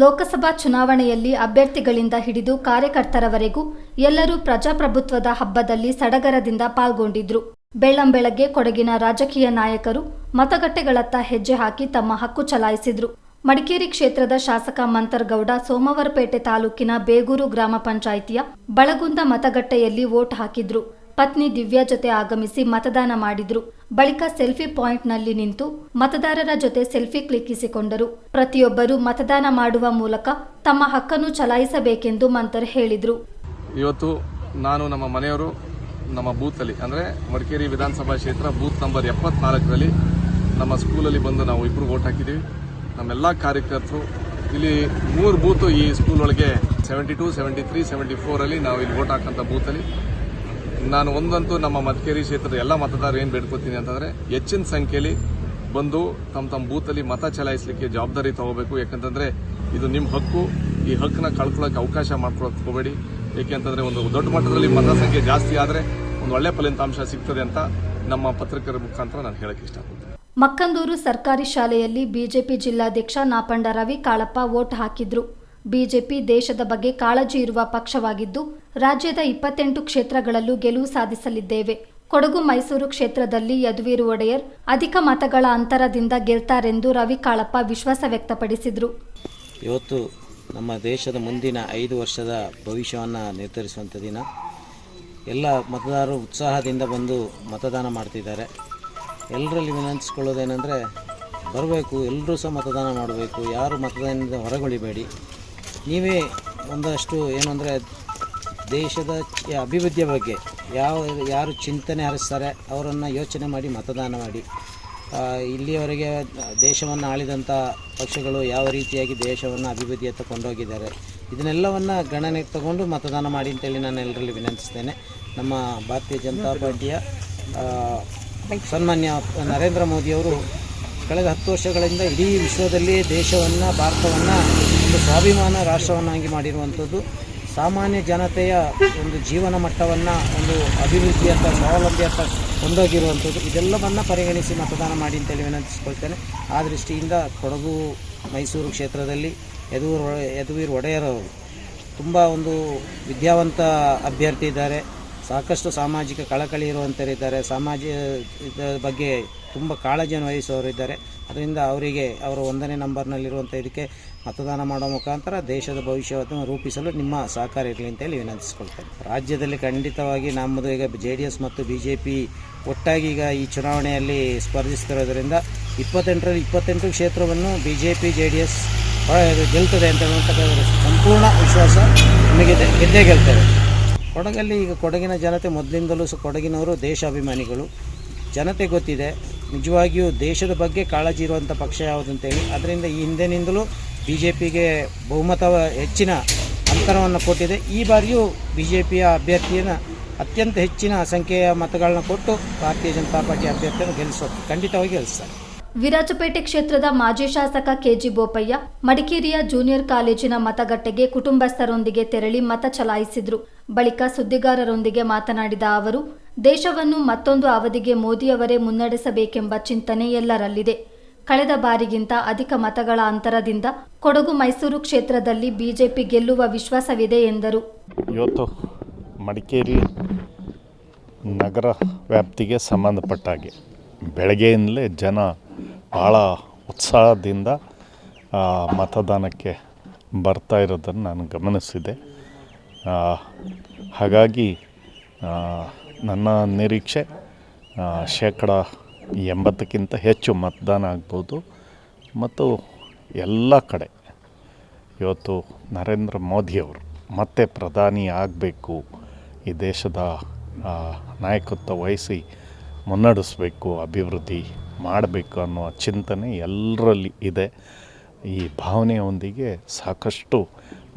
ಲೋಕಸಭಾ ಚುನಾವಣೆಯಲ್ಲಿ ಅಭ್ಯರ್ಥಿಗಳಿಂದ ಹಿಡಿದು ಕಾರ್ಯಕರ್ತರವರೆಗೂ ಎಲ್ಲರೂ ಪ್ರಜಾಪ್ರಭುತ್ವದ ಹಬ್ಬದಲ್ಲಿ ಸಡಗರದಿಂದ ಪಾಲ್ಗೊಂಡಿದ್ರು. ಬೆಳ್ಳಂಬೆಳಗ್ಗೆ ಕೊಡಗಿನ ರಾಜಕೀಯ ನಾಯಕರು ಮತಗಟ್ಟೆಗಳತ್ತ ಹೆಜ್ಜೆ ಹಾಕಿ ತಮ್ಮ ಹಕ್ಕು ಚಲಾಯಿಸಿದ್ರು. ಮಡಿಕೇರಿ ಕ್ಷೇತ್ರದ ಶಾಸಕ ಮಂತರ್ಗೌಡ ಸೋಮವಾರಪೇಟೆ ತಾಲೂಕಿನ ಬೇಗೂರು ಗ್ರಾಮ ಪಂಚಾಯಿತಿಯ ಬಳಗುಂದ ಮತಗಟ್ಟೆಯಲ್ಲಿ ವೋಟ್ ಹಾಕಿದ್ರು. ಪತ್ನಿ ದಿವ್ಯಾ ಜೊತೆ ಆಗಮಿಸಿ ಮತದಾನ ಮಾಡಿದ್ರು. ಬಳಿಕ ಸೆಲ್ಫಿ ಪಾಯಿಂಟ್ನಲ್ಲಿ ನಿಂತು ಮತದಾರರ ಜೊತೆ ಸೆಲ್ಫಿ ಕ್ಲಿಕ್ಕಿಸಿಕೊಂಡರು. ಪ್ರತಿಯೊಬ್ಬರು ಮತದಾನ ಮಾಡುವ ಮೂಲಕ ತಮ್ಮ ಹಕ್ಕನ್ನು ಚಲಾಯಿಸಬೇಕೆಂದು ಮಂತರ್ ಹೇಳಿದರು. ಇವತ್ತು ನಾನು ನಮ್ಮ ಮನೆಯವರು ನಮ್ಮ ಬೂತಲ್ಲಿ, ಅಂದರೆ ಮಡಿಕೇರಿ ವಿಧಾನಸಭಾ ಕ್ಷೇತ್ರ ಬೂತ್ ನಂಬರ್ ಎಪ್ಪತ್ನಾಲ್ಕರಲ್ಲಿ ನಮ್ಮ ಸ್ಕೂಲಲ್ಲಿ ಬಂದು ನಾವು ಇಬ್ಬರು ವೋಟ್ ಹಾಕಿದ್ದೀವಿ. ನಮ್ಮೆಲ್ಲ ಕಾರ್ಯಕರ್ತರು, ಇಲ್ಲಿ ಮೂರು ಬೂತು ಈ ಸ್ಕೂಲ್ ಒಳಗೆ seventy two seventy three seventy ಫೋರಲ್ಲಿ ನಾವು ಇಲ್ಲಿ ವೋಟ್ ಹಾಕೋಂಥ ಬೂತಲ್ಲಿ. ನಾನು ಒಂದಂತೂ ನಮ್ಮ ಮತಕೇರಿ ಕ್ಷೇತ್ರದ ಎಲ್ಲ ಮತದಾರರು ಏನು ಬೇಡ್ಕೋತೀನಿ ಅಂತಂದರೆ ಹೆಚ್ಚಿನ ಸಂಖ್ಯೆಯಲ್ಲಿ ಬಂದು ತಮ್ಮ ತಮ್ಮ ಬೂತಲ್ಲಿ ಮತ ಚಲಾಯಿಸಲಿಕ್ಕೆ ಜವಾಬ್ದಾರಿ ತಗೋಬೇಕು. ಯಾಕಂತಂದರೆ ಇದು ನಿಮ್ಮ ಹಕ್ಕು. ಈ ಹಕ್ಕನ್ನ ಕಳ್ಕೊಳ್ಳೋಕೆ ಅವಕಾಶ ಮಾಡ್ಕೊಳ್ಳೋಕೆ ಹೋಗಬೇಡಿ ಏಕೆಂತಂದರೆ ಒಂದು ದೊಡ್ಡ ಮಟ್ಟದಲ್ಲಿ ಮತ ಸಂಖ್ಯೆ ಜಾಸ್ತಿ ಆದರೆ ಒಂದು ಒಳ್ಳೆ ಫಲಿತಾಂಶ ಸಿಗ್ತದೆ ಅಂತ ನಮ್ಮ ಪತ್ರಿಕರ ಮುಖಾಂತರ ನಾನು ಹೇಳಕ್ಕೆ ಇಷ್ಟಪಡ್ತೀನಿ. ಮಕ್ಕಂದೂರು ಸರ್ಕಾರಿ ಶಾಲೆಯಲ್ಲಿ ಬಿಜೆಪಿ ಜಿಲ್ಲಾಧ್ಯಕ್ಷ ನಾಪಂಡ ರವಿ ಕಾಳಪ್ಪ ವೋಟ್ ಹಾಕಿದ್ರು. ಬಿಜೆಪಿ ದೇಶದ ಬಗ್ಗೆ ಕಾಳಜಿ ಇರುವ ಪಕ್ಷವಾಗಿದ್ದು, ರಾಜ್ಯದ ಇಪ್ಪತ್ತೆಂಟು ಕ್ಷೇತ್ರಗಳಲ್ಲೂ ಗೆಲುವು ಸಾಧಿಸಲಿದ್ದೇವೆ. ಕೊಡಗು ಮೈಸೂರು ಕ್ಷೇತ್ರದಲ್ಲಿ ಯದುವೀರ್ ಒಡೆಯರ್ ಅಧಿಕ ಮತಗಳ ಅಂತರದಿಂದ ಗೆಲ್ತಾರೆಂದು ರವಿ ಕಾಳಪ್ಪ ವಿಶ್ವಾಸ ವ್ಯಕ್ತಪಡಿಸಿದರು. ಇವತ್ತು ನಮ್ಮ ದೇಶದ ಮುಂದಿನ ಐದು ವರ್ಷದ ಭವಿಷ್ಯವನ್ನು ನಿರ್ಧರಿಸುವಂಥ ದಿನ. ಎಲ್ಲ ಮತದಾರರು ಉತ್ಸಾಹದಿಂದ ಬಂದು ಮತದಾನ ಮಾಡ್ತಿದ್ದಾರೆ. ಎಲ್ಲರಲ್ಲಿ ವಿನಂತಿಸ್ಕೊಳ್ಳೋದೇನೆಂದರೆ, ಬರಬೇಕು ಎಲ್ಲರೂ ಸಹ ಮತದಾನ ಮಾಡಬೇಕು, ಯಾರು ಮತದಾನದಿಂದ ಹೊರಗುಳಿಬೇಡಿ. ನೀವೇ ಒಂದಷ್ಟು ಏನಂದರೆ ದೇಶದ ಅಭಿವೃದ್ಧಿಯ ಬಗ್ಗೆ ಯಾವ ಯಾರು ಚಿಂತನೆ ಹರಿಸ್ತಾರೆ ಅವರನ್ನು ಯೋಚನೆ ಮಾಡಿ ಮತದಾನ ಮಾಡಿ. ಇಲ್ಲಿಯವರೆಗೆ ದೇಶವನ್ನು ಆಳಿದಂಥ ಪಕ್ಷಗಳು ಯಾವ ರೀತಿಯಾಗಿ ದೇಶವನ್ನು ಅಭಿವೃದ್ಧಿಯತ್ತ ಕೊಂಡೋಗಿದ್ದಾರೆ. ಇದನ್ನೆಲ್ಲವನ್ನು ಗಣನೆಗೆ ತಗೊಂಡು ಮತದಾನ ಮಾಡಿ ಅಂತೇಳಿ ನಾನು ಎಲ್ಲರಲ್ಲಿ ವಿನಂತಿಸ್ತೇನೆ. ನಮ್ಮ ಭಾರತೀಯ ಜನತಾ ಪಾರ್ಟಿಯ ಸನ್ಮಾನ್ಯ ನರೇಂದ್ರ ಮೋದಿಯವರು ಕಳೆದ ಹತ್ತು ವರ್ಷಗಳಿಂದ ಇಡೀ ವಿಶ್ವದಲ್ಲಿ ದೇಶವನ್ನು, ಭಾರತವನ್ನು ಒಂದು ಸ್ವಾಭಿಮಾನ ರಾಷ್ಟ್ರವನ್ನಾಗಿ ಮಾಡಿರುವಂಥದ್ದು, ಸಾಮಾನ್ಯ ಜನತೆಯ ಒಂದು ಜೀವನ ಮಟ್ಟವನ್ನು, ಒಂದು ಅಭಿವೃದ್ಧಿಯಂಥ ಸ್ವಾವಲಂಬಿ ಅಂತ ಕೊಂಡೋಗಿರುವಂಥದ್ದು. ಇದೆಲ್ಲವನ್ನು ಪರಿಗಣಿಸಿ ಮತದಾನ ಮಾಡಿ ಅಂತೇಳಿ ವಿನಂತಿಸ್ಕೊಳ್ತೇನೆ. ಆ ದೃಷ್ಟಿಯಿಂದ ಕೊಡಗು, ಮೈಸೂರು ಕ್ಷೇತ್ರದಲ್ಲಿ ಯದುವೀರ್ ಯದುವೀರ್ ಒಡೆಯರವರು ತುಂಬ ಒಂದು ವಿದ್ಯಾವಂತ ಅಭ್ಯರ್ಥಿ ಇದ್ದಾರೆ. ಸಾಕಷ್ಟು ಸಾಮಾಜಿಕ ಕಳಕಳಿ ಇರುವಂಥವರಿದ್ದಾರೆ ಸಮಾಜ, ಇದರ ಬಗ್ಗೆ ತುಂಬ ಕಾಳಜಿಯನ್ನು ವಹಿಸುವವರು ಇದ್ದಾರೆ. ಅದರಿಂದ ಅವರಿಗೆ ಅವರ ಒಂದನೇ ನಂಬರ್ನಲ್ಲಿರುವಂಥ ಇದಕ್ಕೆ ಮತದಾನ ಮಾಡೋ ಮುಖಾಂತರ ದೇಶದ ಭವಿಷ್ಯವನ್ನು ರೂಪಿಸಲು ನಿಮ್ಮ ಸಹಕಾರ ಇರಲಿ ಅಂತೇಳಿ ವಿನಂತಿಸ್ಕೊಳ್ತೇನೆ. ರಾಜ್ಯದಲ್ಲಿ ಖಂಡಿತವಾಗಿ ನಮ್ಮದು ಈಗ ಜೆ ಡಿ ಎಸ್ ಮತ್ತು ಬಿ ಜೆ ಪಿ ಒಟ್ಟಾಗಿ ಈಗ ಈ ಚುನಾವಣೆಯಲ್ಲಿ ಸ್ಪರ್ಧಿಸ್ತಿರೋದರಿಂದ ಇಪ್ಪತ್ತೆಂಟರಲ್ಲಿ ಇಪ್ಪತ್ತೆಂಟು ಕ್ಷೇತ್ರವನ್ನು B J P, J D S ಗೆಲ್ತದೆ ಅಂತ ಸಂಪೂರ್ಣ ವಿಶ್ವಾಸ ನಮಗೆ ಗೆದ್ದೇ ಗೆಲ್ತೇವೆ ಕೊಡಗಲ್ಲಿ ಈಗ ಕೊಡಗಿನ ಜನತೆ ಮೊದಲಿಂದಲೂ ಸಹ ಕೊಡಗಿನವರು ದೇಶಾಭಿಮಾನಿಗಳು. ಜನತೆ ಗೊತ್ತಿದೆ, ನಿಜವಾಗಿಯೂ ದೇಶದ ಬಗ್ಗೆ ಕಾಳಜಿ ಇರುವಂಥ ಪಕ್ಷ ಯಾವುದು ಅಂತೇಳಿ. ಅದರಿಂದ ಈ ಹಿಂದಿನಿಂದಲೂ ಬಿ ಜೆ ಪಿಗೆ ಬಹುಮತ ಹೆಚ್ಚಿನ ಅಂತರವನ್ನು ಕೊಟ್ಟಿದೆ. ಈ ಬಾರಿಯೂ ಬಿ ಜೆ ಪಿಯ ಅಭ್ಯರ್ಥಿಯನ್ನು ಅತ್ಯಂತ ಹೆಚ್ಚಿನ ಸಂಖ್ಯೆಯ ಮತಗಳನ್ನ ಕೊಟ್ಟು ಭಾರತೀಯ ಜನತಾ ಪಾರ್ಟಿ ಅಭ್ಯರ್ಥಿಯನ್ನು ಗೆಲ್ಲಿಸೋದು ಖಂಡಿತವಾಗಿ ಗೆಲ್ಲಿಸ್ತಾರೆ. ವಿರಾಜಪೇಟೆ ಕ್ಷೇತ್ರದ ಮಾಜಿ ಶಾಸಕ ಕೆಜಿ ಬೋಪಯ್ಯ, ಮಡಿಕೇರಿಯ ಜೂನಿಯರ್ ಕಾಲೇಜಿನ ಮತಗಟ್ಟೆಗೆ ಕುಟುಂಬಸ್ಥರೊಂದಿಗೆ ತೆರಳಿ ಮತ ಚಲಾಯಿಸಿದ್ರು. ಬಳಿಕ ಸುದ್ದಿಗಾರರೊಂದಿಗೆ ಮಾತನಾಡಿದ ಅವರು, ದೇಶವನ್ನು ಮತ್ತೊಂದು ಅವಧಿಗೆ ಮೋದಿಯವರೇ ಮುನ್ನಡೆಸಬೇಕೆಂಬ ಚಿಂತನೆ ಎಲ್ಲರಲ್ಲಿದೆ. ಕಳೆದ ಬಾರಿಗಿಂತ ಅಧಿಕ ಮತಗಳ ಅಂತರದಿಂದ ಕೊಡಗು ಮೈಸೂರು ಕ್ಷೇತ್ರದಲ್ಲಿ ಬಿಜೆಪಿ ಗೆಲ್ಲುವ ವಿಶ್ವಾಸವಿದೆ ಎಂದರು. ಇವತ್ತು ಮಡಿಕೇರಿ ನಗರ ವ್ಯಾಪ್ತಿಗೆ ಸಂಬಂಧಪಟ್ಟ ಬೆಳಗ್ಗೆಯಿಂದಲೇ ಜನ ಭಾಳ ಉತ್ಸಾಹದಿಂದ ಮತದಾನಕ್ಕೆ ಬರ್ತಾ ಇರೋದನ್ನು ನಾನು ಗಮನಿಸಿದೆ. ಹಾಗಾಗಿ ನನ್ನ ನಿರೀಕ್ಷೆ ಶೇಕಡ ಎಂಬತ್ತಕ್ಕಿಂತ ಹೆಚ್ಚು ಮತದಾನ ಆಗ್ಬೋದು. ಮತ್ತು ಎಲ್ಲ ಕಡೆ ಇವತ್ತು ನರೇಂದ್ರ ಮೋದಿಯವರು ಮತ್ತೆ ಪ್ರಧಾನಿ ಆಗಬೇಕು, ಈ ದೇಶದ ನಾಯಕತ್ವ ವಹಿಸಿ ಮುನ್ನಡೆಸಬೇಕು, ಅಭಿವೃದ್ಧಿ ಮಾಡಬೇಕು ಅನ್ನೋ ಚಿಂತನೆ ಎಲ್ಲರಲ್ಲಿ ಇದೆ. ಈ ಭಾವನೆಯೊಂದಿಗೆ ಸಾಕಷ್ಟು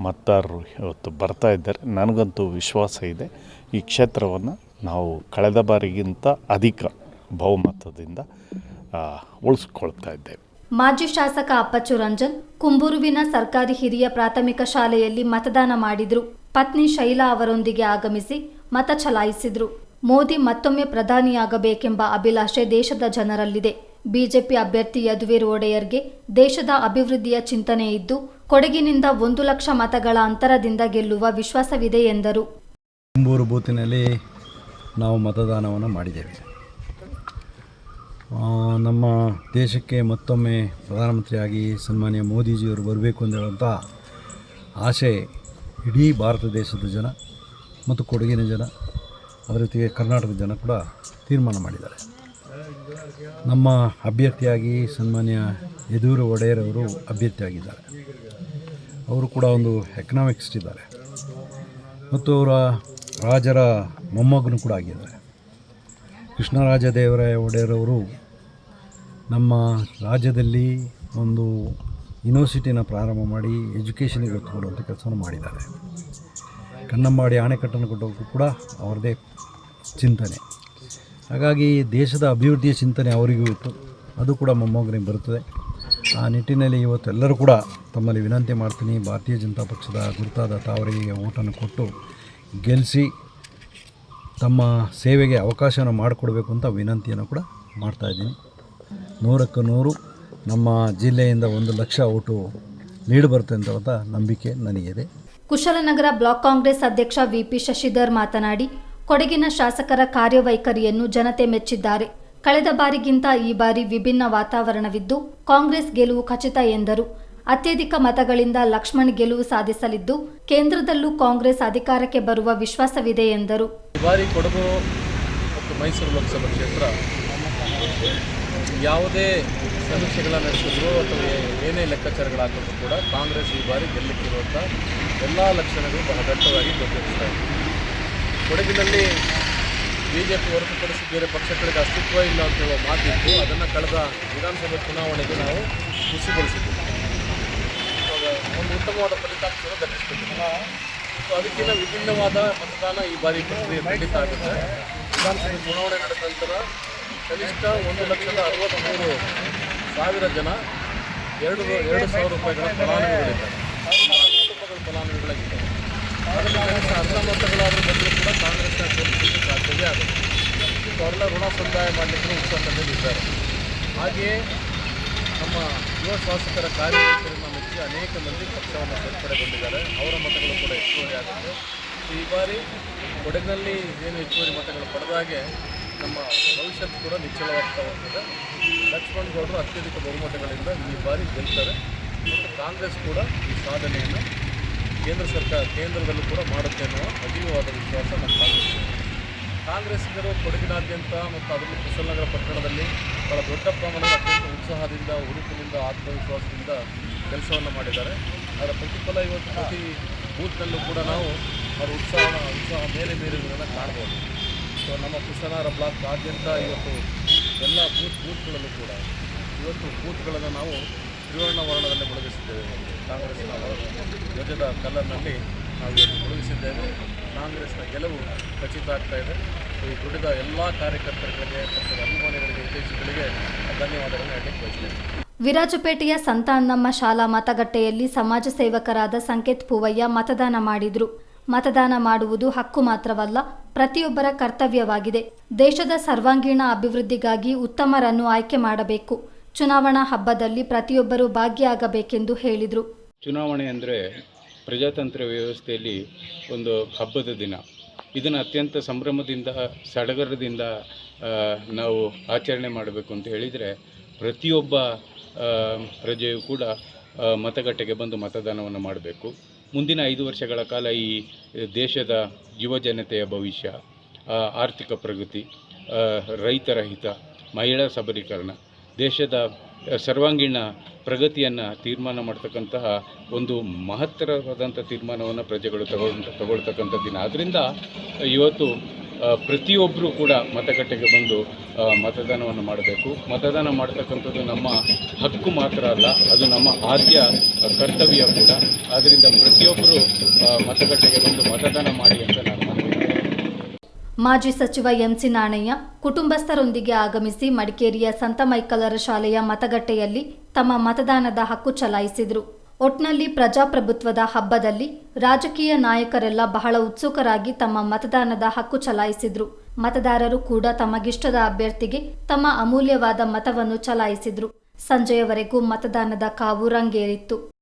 ಮತದಾರರು ಇವತ್ತು ಬರ್ತಾ ಇದ್ದಾರೆ. ನನಗಂತೂ ವಿಶ್ವಾಸ ಇದೆ. ಈ ಕ್ಷೇತ್ರವನ್ನು ನಾವು ಕಳೆದ ಬಾರಿಗಿಂತ ಅಧಿಕ ಬಹುಮತದಿಂದ ಉಳಿಸ್ಕೊಳ್ತಾ ಇದ್ದೇವೆ. ಮಾಜಿ ಶಾಸಕ ಅಪ್ಪಚ್ಚು ರಂಜನ್ ಕುಂಬೂರುವಿನ ಸರ್ಕಾರಿ ಹಿರಿಯ ಪ್ರಾಥಮಿಕ ಶಾಲೆಯಲ್ಲಿ ಮತದಾನ ಮಾಡಿದ್ರು. ಪತ್ನಿ ಶೈಲಾ ಅವರೊಂದಿಗೆ ಆಗಮಿಸಿ ಮತ ಚಲಾಯಿಸಿದ್ರು. ಮೋದಿ ಮತ್ತೊಮ್ಮೆ ಪ್ರಧಾನಿಯಾಗಬೇಕೆಂಬ ಅಭಿಲಾಷೆ ದೇಶದ ಜನರಲ್ಲಿದೆ. ಬಿಜೆಪಿ ಅಭ್ಯರ್ಥಿ ಯದುವೀರ್ ಒಡೆಯರ್ಗೆ ದೇಶದ ಅಭಿವೃದ್ಧಿಯ ಚಿಂತನೆ ಇದ್ದು, ಕೊಡಗಿನಿಂದ ಒಂದು ಲಕ್ಷ ಮತಗಳ ಅಂತರದಿಂದ ಗೆಲ್ಲುವ ವಿಶ್ವಾಸವಿದೆ ಎಂದರು. ತುಂಬೂರು ಬೂತಿನಲ್ಲಿ ನಾವು ಮತದಾನವನ್ನು ಮಾಡಿದ್ದೇವೆ. ನಮ್ಮ ದೇಶಕ್ಕೆ ಮತ್ತೊಮ್ಮೆ ಪ್ರಧಾನಮಂತ್ರಿಯಾಗಿ ಸನ್ಮಾನ್ಯ ಮೋದಿಜಿಯವರು ಬರಬೇಕು ಅಂತ ಹೇಳುವಂಥ ಆಸೆ ಇಡೀ ಭಾರತ ದೇಶದ ಜನ, ಮತ್ತು ಕೊಡಗಿನ ಜನ ಅದರ ಜೊತೆಗೆ ಕರ್ನಾಟಕದ ಜನ ಕೂಡ ತೀರ್ಮಾನ ಮಾಡಿದ್ದಾರೆ. ನಮ್ಮ ಅಭ್ಯರ್ಥಿಯಾಗಿ ಸನ್ಮಾನ್ಯ ಯದೂರು ಒಡೆಯರವರು ಅಭ್ಯರ್ಥಿಯಾಗಿದ್ದಾರೆ. ಅವರು ಕೂಡ ಒಂದು ಎಕನಾಮಿಕ್ಸ್ಟ್ ಇದ್ದಾರೆ. ಮತ್ತು ಅವರ ರಾಜರ ಮೊಮ್ಮಗನು ಕೂಡ ಆಗಿದ್ದಾರೆ. ಕೃಷ್ಣರಾಜ ದೇವರಾಯ ಒಡೆಯರವರು ನಮ್ಮ ರಾಜ್ಯದಲ್ಲಿ ಒಂದು ಯೂನಿವರ್ಸಿಟಿನ ಪ್ರಾರಂಭ ಮಾಡಿ ಎಜುಕೇಷನಿಗೆ ಒತ್ತು ಕೊಡುವಂಥ ಕೆಲಸವನ್ನು ಮಾಡಿದ್ದಾರೆ. ಕನ್ನಂಬಾಡಿ ಅಣೆಕಟ್ಟನ್ನು ಕಟ್ಟೋಕ್ಕೂ ಕೂಡ ಅವರದೇ ಚಿಂತನೆ. ಹಾಗಾಗಿ ದೇಶದ ಅಭಿವೃದ್ಧಿಯ ಚಿಂತನೆ ಅವರಿಗೂ ಇತ್ತು. ಅದು ಕೂಡ ಮೊಮ್ಮಗನಿಗೆ ಬರುತ್ತದೆ. ಆ ನಿಟ್ಟಿನಲ್ಲಿ ಇವತ್ತು ಎಲ್ಲರೂ ಕೂಡ ತಮ್ಮಲ್ಲಿ ವಿನಂತಿ ಮಾಡ್ತೀನಿ, ಭಾರತೀಯ ಜನತಾ ಪಕ್ಷದ ಗುರುತಾದ ತಾವರಿಗೆ ಓಟನ್ನು ಕೊಟ್ಟು ಗೆಲ್ಲಿಸಿ ತಮ್ಮ ಸೇವೆಗೆ ಅವಕಾಶವನ್ನು ಮಾಡಿಕೊಡ್ಬೇಕು ಅಂತ ವಿನಂತಿಯನ್ನು ಕೂಡ ಮಾಡ್ತಾಯಿದ್ದೀನಿ ನೂರಕ್ಕೆ ನೂರು, ನಮ್ಮ ಜಿಲ್ಲೆಯಿಂದ ಒಂದು ಲಕ್ಷ ಓಟು ಲೀಡ್ ಬರುತ್ತೆ ನಂಬಿಕೆ ನನಗಿದೆ. ಕುಶಲನಗರ ಬ್ಲಾಕ್ ಕಾಂಗ್ರೆಸ್ ಅಧ್ಯಕ್ಷ ವಿಪಿ ಶಶಿಧರ್ ಮಾತನಾಡಿ, ಕೊಡಗಿನ ಶಾಸಕರ ಕಾರ್ಯವೈಖರಿಯನ್ನು ಜನತೆ ಮೆಚ್ಚಿದ್ದಾರೆ. ಕಳೆದ ಬಾರಿಗಿಂತ ಈ ಬಾರಿ ವಿಭಿನ್ನ ವಾತಾವರಣವಿದ್ದು, ಕಾಂಗ್ರೆಸ್ ಗೆಲುವು ಖಚಿತ ಎಂದರು. ಅತ್ಯಧಿಕ ಮತಗಳಿಂದ ಲಕ್ಷ್ಮಣ್ ಗೆಲುವು ಸಾಧಿಸಲಿದ್ದು, ಕೇಂದ್ರದಲ್ಲೂ ಕಾಂಗ್ರೆಸ್ ಅಧಿಕಾರಕ್ಕೆ ಬರುವ ವಿಶ್ವಾಸವಿದೆ ಎಂದರು. ಬಾರಿ ಕೊಡಗು ಮತ್ತು ಮೈಸೂರು ಲೋಕಸಭಾ ಕ್ಷೇತ್ರ ಯಾವುದೇ ಸಮೀಕ್ಷೆಗಳ ನಡೆಸಿದ್ರು ಅಥವಾ ಏನೇ ಲೆಕ್ಕಾಚಾರಗಳಾದರೂ ಕೂಡ ಕಾಂಗ್ರೆಸ್ ಈ ಬಾರಿ ಗೆಲ್ಲಕ್ಕಿರುವಂಥ ಎಲ್ಲ ಲಕ್ಷಣಗಳು ಬಹಳ ದಟ್ಟವಾಗಿ ಗೋಚರಿಸ್ತಾ ಇದೆ. ಕೊಡಗಿನಲ್ಲಿ ಬಿ ಜೆ ಪಿ ಹೊರತುಪಡಿಸಿ ಬೇರೆ ಪಕ್ಷಗಳಿಗೆ ಅಸ್ತಿತ್ವ ಇಲ್ಲ ಅಂತ ಹೇಳುವ ಮಾತಿತ್ತು ಅದನ್ನು ಕಳೆದ ವಿಧಾನಸಭೆ ಚುನಾವಣೆಗೆ ನಾವು ಖುಷಿಗೊಳಿಸಿದ್ದೀವಿ ಇವಾಗ ಒಂದು ಉತ್ತಮವಾದ ಫಲಿತಾಂಶವನ್ನು ದಕ್ಕಿಸ್ಬೇಕು ಸೊ ಅದಕ್ಕಿಂತ ವಿಭಿನ್ನವಾದ ಮತದಾನ ಈ ಬಾರಿ ಪ್ರಕ್ರಿಯೆ ಖಂಡಿತ ಆಗುತ್ತೆ. ವಿಧಾನಸಭೆ ಚುನಾವಣೆ ನಡೆದ ನಂತರ ಕನಿಷ್ಠ ಒಂದು ಲಕ್ಷದ ಅರವತ್ತ್ಮೂರು ಸಾವಿರ ಜನ ಎರಡು ಎರಡು ಸಾವಿರ ರೂಪಾಯಿಗಳ ಫಲಾನುಭವಿಗಳಿದ್ದಾರೆ. ಕುಟುಂಬಗಳ ಫಲಾನುಭವಿಗಳಾಗಿದ್ದಾರೆ ಅರ್ಧ ಮತಗಳಾದರೂ ಬಂದರೂ ಕೂಡ ಕಾಂಗ್ರೆಸ್ನ ಸೋಲಿಸಲಿಕ್ಕೆ ಸಾಧ್ಯವೇ ಆಗುತ್ತೆ. ಅವರೆಲ್ಲ ಋಣ ಸಂದಾಯ ಮಾಡಲಿಕ್ಕೆ ಉತ್ಸಾಹದಲ್ಲಿದ್ದಾರೆ ಹಾಗೆಯೇ ನಮ್ಮ ಯುವ ಶಾಸಕರ ಕಾರ್ಯಕರ್ತರನ್ನು ಮೆಚ್ಚಿ ಅನೇಕ ಮಂದಿ ಪಕ್ಷವನ್ನು ಸೇರ್ಪಡೆಗೊಂಡಿದ್ದಾರೆ. ಅವರ ಮತಗಳು ಕೂಡ ಹೆಚ್ಚುವರಿ ಆಗುತ್ತೆ. ಈ ಬಾರಿ ಕೊಡಗಿನಲ್ಲಿ ಏನು ಹೆಚ್ಚುವರಿ ಮತಗಳು ಪಡೆದಾಗೆ ನಮ್ಮ ಭವಿಷ್ಯತ್ ಕೂಡ ನಿಚ್ಚಳವಾಗ್ತಾ ಹೋಗ್ತದೆ. ಲಕ್ಷ್ಮಣ್ ಗೌಡರು ಅತ್ಯಧಿಕ ಬಹುಮತಗಳಿಂದ ಈ ಬಾರಿ ಗೆಲ್ತಾರೆ. ಮತ್ತು ಕಾಂಗ್ರೆಸ್ ಕೂಡ ಈ ಸಾಧನೆಯನ್ನು ಕೇಂದ್ರ ಸರ್ಕಾರ ಕೇಂದ್ರದಲ್ಲೂ ಕೂಡ ಮಾಡುತ್ತೆ ಅನ್ನುವ ಅತೀವವಾದ ವಿಶ್ವಾಸ ನಮ್ಮ ಕಾಂಗ್ರೆಸ್ ಕಾಂಗ್ರೆಸ್ಸಿಗರು ಕೊಡಗಿನಾದ್ಯಂತ ಮತ್ತು ಅದರಲ್ಲೂ ಕುಶಲನಗರ ಪಟ್ಟಣದಲ್ಲಿ ಬಹಳ ದೊಡ್ಡ ಪ್ರಮಾಣದ ಅತ್ಯಂತ ಉತ್ಸಾಹದಿಂದ, ಹುರುಪಿನಿಂದ, ಆತ್ಮವಿಶ್ವಾಸದಿಂದ ಕೆಲಸವನ್ನು ಮಾಡಿದ್ದಾರೆ. ಅದರ ಪ್ರತಿಫಲ ಇವತ್ತು ಪ್ರತಿ ಬೂತ್ನಲ್ಲೂ ಕೂಡ ನಾವು ಅವರ ಉತ್ಸಾಹ ಉತ್ಸಾಹ ಮೇಲೆ ಮೀರಿರುವುದನ್ನು ಕಾಣ್ಬೋದು ಸೊ ನಮ್ಮ ಕುಶಲನಗರ ಬ್ಲಾಕ್ ಆದ್ಯಂತ ಇವತ್ತು ಎಲ್ಲ ಬೂತ್, ಬೂತ್ಗಳಲ್ಲೂ ಕೂಡ ಇವತ್ತು ಬೂತ್ಗಳನ್ನು ನಾವು ತ್ರಿವರ್ಣ ವರ್ಣದಲ್ಲಿ ಮುಳುಗಿಸಿದ್ದೇವೆ. ಕಾಂಗ್ರೆಸ್ನ ಧ್ವಜದ ಕಲರ್ನಲ್ಲಿ ನಾವು ಇವತ್ತು ಮುಳುಗಿಸಿದ್ದೇವೆ. ಕಾಂಗ್ರೆಸ್ನ ಗೆಲುವು ಖಚಿತ ಆಗ್ತಾ ಇದೆ. ಈ ದುಡಿದ ಎಲ್ಲ ಕಾರ್ಯಕರ್ತರುಗಳಿಗೆ ಮತ್ತು ಅಭಿಮಾನಿಗಳಿಗೆ ಉದ್ದೇಶಗಳಿಗೆ ಧನ್ಯವಾದಗಳನ್ನು ಹೇಳಲಿಕ್ಕೆ ಬಯಸ್ತೇನೆ. ವಿರಾಜಪೇಟೆಯ ಸಂತ ಅನ್ನಮ್ಮ ಶಾಲಾ ಮತಗಟ್ಟೆಯಲ್ಲಿ ಸಮಾಜ ಸೇವಕರಾದ ಸಂಕೇತ್ ಪೂವಯ್ಯ ಮತದಾನ ಮಾಡಿದ್ರು. ಮತದಾನ ಮಾಡುವುದು ಹಕ್ಕು ಮಾತ್ರವಲ್ಲ, ಪ್ರತಿಯೊಬ್ಬರ ಕರ್ತವ್ಯವಾಗಿದೆ. ದೇಶದ ಸರ್ವಾಂಗೀಣ ಅಭಿವೃದ್ಧಿಗಾಗಿ ಉತ್ತಮರನ್ನು ಆಯ್ಕೆ ಮಾಡಬೇಕು. ಚುನಾವಣಾ ಹಬ್ಬದಲ್ಲಿ ಪ್ರತಿಯೊಬ್ಬರೂ ಭಾಗಿಯಾಗಬೇಕೆಂದು ಹೇಳಿದರು. ಚುನಾವಣೆ ಅಂದರೆ ಪ್ರಜಾತಂತ್ರ ವ್ಯವಸ್ಥೆಯಲ್ಲಿ ಒಂದು ಹಬ್ಬದ ದಿನ. ಇದನ್ನು ಅತ್ಯಂತ ಸಂಭ್ರಮದಿಂದ, ಸಡಗರದಿಂದ ನಾವು ಆಚರಣೆ ಮಾಡಬೇಕು ಅಂತ ಹೇಳಿದರೆ ಪ್ರತಿಯೊಬ್ಬ ಪ್ರಜೆಯೂ ಕೂಡ ಮತಗಟ್ಟೆಗೆ ಬಂದು ಮತದಾನವನ್ನು ಮಾಡಬೇಕು. ಮುಂದಿನ ಐದು ವರ್ಷಗಳ ಕಾಲ ಈ ದೇಶದ ಯುವಜನತೆಯ ಭವಿಷ್ಯ ಆರ್ಥಿಕ ಪ್ರಗತಿ ರೈತರ ಹಿತ, ಮಹಿಳಾ ಸಬಲೀಕರಣ ದೇಶದ ಸರ್ವಾಂಗೀಣ ಪ್ರಗತಿಯನ್ನು ತೀರ್ಮಾನ ಮಾಡ್ತಕ್ಕಂತಹ ಒಂದು ಮಹತ್ತರವಾದಂಥ ತೀರ್ಮಾನವನ್ನು ಪ್ರಜೆಗಳು ತಗೊಂಡು ತಗೊಳ್ತಕ್ಕಂಥ ದಿನ ಆದ್ದರಿಂದ ಇವತ್ತು ಪ್ರತಿಯೊಬ್ಬರೂ ಕೂಡ ಮತಗಟ್ಟೆಗೆ ಬಂದು ಮತದಾನವನ್ನು ಮಾಡಬೇಕು ಮತದಾನ ಮಾಡ್ತಕ್ಕಂಥದ್ದು ನಮ್ಮ ಹಕ್ಕು ಮಾತ್ರ ಅಲ್ಲ, ಅದು ನಮ್ಮ ಆದ್ಯ ಕರ್ತವ್ಯ ಕೂಡ ಆದ್ದರಿಂದ ಪ್ರತಿಯೊಬ್ಬರು ಮತಗಟ್ಟೆಗೆ ಬಂದು ಮತದಾನ ಮಾಡಿ ಅಂತ ನಾನು. ಮಾಜಿ ಸಚಿವ ಎಂಸಿ ನಾಣಯ್ಯ ಕುಟುಂಬಸ್ಥರೊಂದಿಗೆ ಆಗಮಿಸಿ ಮಡಿಕೇರಿಯ ಸಂತ ಮೈಕಲರ ಶಾಲೆಯ ಮತಗಟ್ಟೆಯಲ್ಲಿ ತಮ್ಮ ಮತದಾನದ ಹಕ್ಕು ಚಲಾಯಿಸಿದರು. ಒಟ್ನಲ್ಲಿ ಪ್ರಜಾಪ್ರಭುತ್ವದ ಹಬ್ಬದಲ್ಲಿ ರಾಜಕೀಯ ನಾಯಕರೆಲ್ಲ ಬಹಳ ಉತ್ಸುಕರಾಗಿ ತಮ್ಮ ಮತದಾನದ ಹಕ್ಕು ಚಲಾಯಿಸಿದ್ರು. ಮತದಾರರು ಕೂಡ ತಮಗಿಷ್ಟದ ಅಭ್ಯರ್ಥಿಗೆ ತಮ್ಮ ಅಮೂಲ್ಯವಾದ ಮತವನ್ನು ಚಲಾಯಿಸಿದ್ರು. ಸಂಜೆಯವರೆಗೂ ಮತದಾನದ ಕಾವು ರಂಗೇರಿತ್ತು.